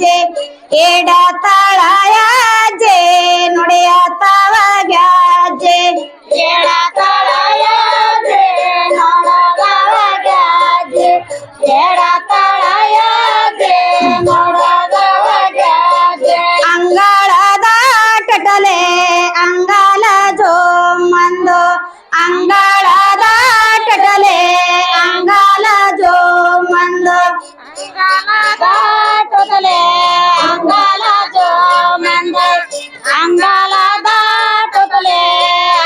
ಅಜ್ಜೆ ಏಡ ತಳಯಾಜೆ ನುಡಿಯ ತವಗ್ಯಾಜೆ ಏಡ ತಳಯಾಜೆ ನೋಡದವಗ್ಯಾಜೆ ಏಡ ತಳಯಾಜೆ ನೋಡದವಗ್ಯಾಜೆ ಅಂಗಳದ ಟಟಲೆ ಅಂಗಲ ಜೋಮಂದು ಅಂಗಳದ ಟಟಲೆ ಅಂಗಲ ಜೋಮಂದು ಅಂಗಳದ दाटतले अंगाला जो मंदर अंगाला दाटतले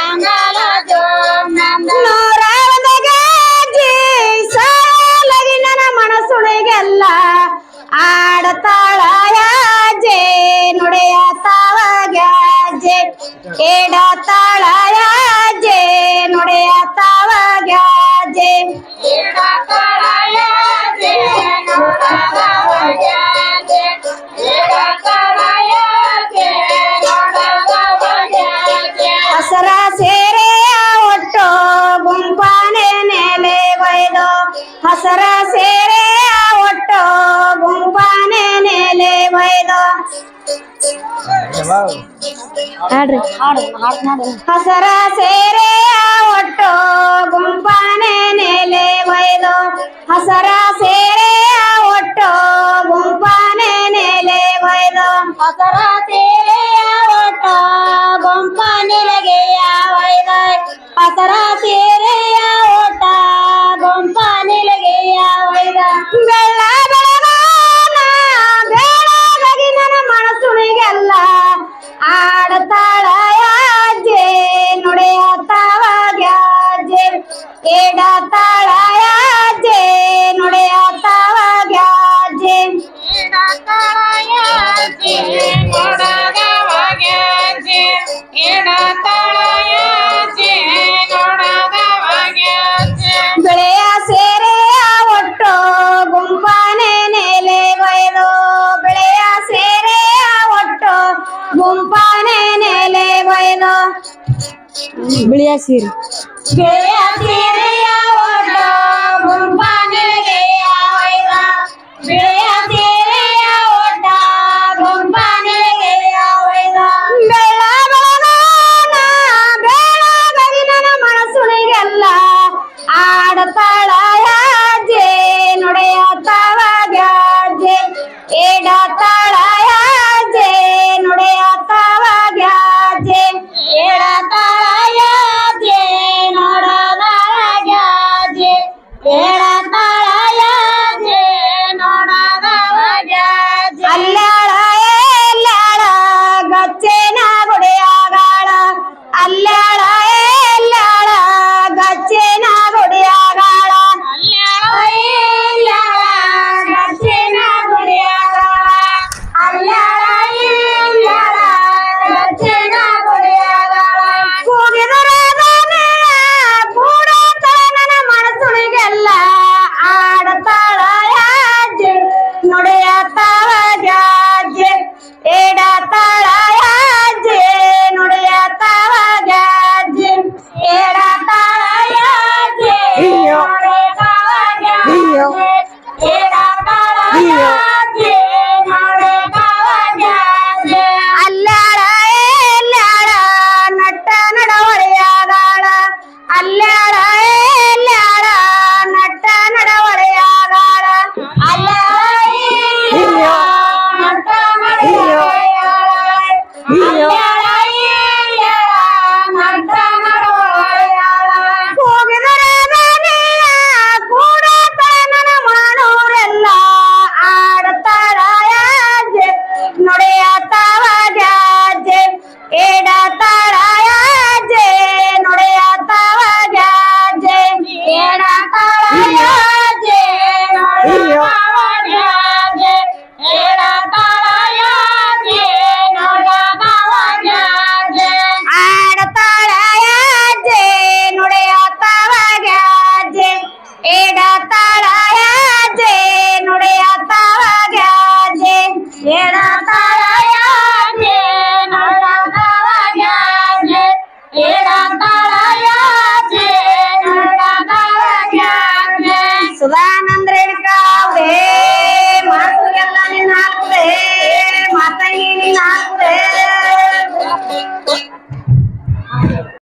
अंगाला जो मंदर ನೂರಾರದಗಾಜಿ ಸಾಲಗಿ ನನ್ನ ಮನಸ್ಸುಳಿಗೆಲ್ಲ ಆಡತಾಳ ಯಾಜೆ ನುಡಿಯ ತಾವಾಗ್ಯಾಜೆ ಕೇಡತಾಳ ನುಡಿಯ ಹಸರ ಸೇರೆ ಒಟ್ಟು ಗುಂಪಾನೆ ನೆಲೆ ಬೈದ ಹಸರ ಸೇರೆ ಒಟ್ಟು ಗುಂಪಾನೆ ನೆಲೆ ಬೈದ ಹಸರ ಸೇರೆ un pan bueno. Voy a decir. 哎呀。হে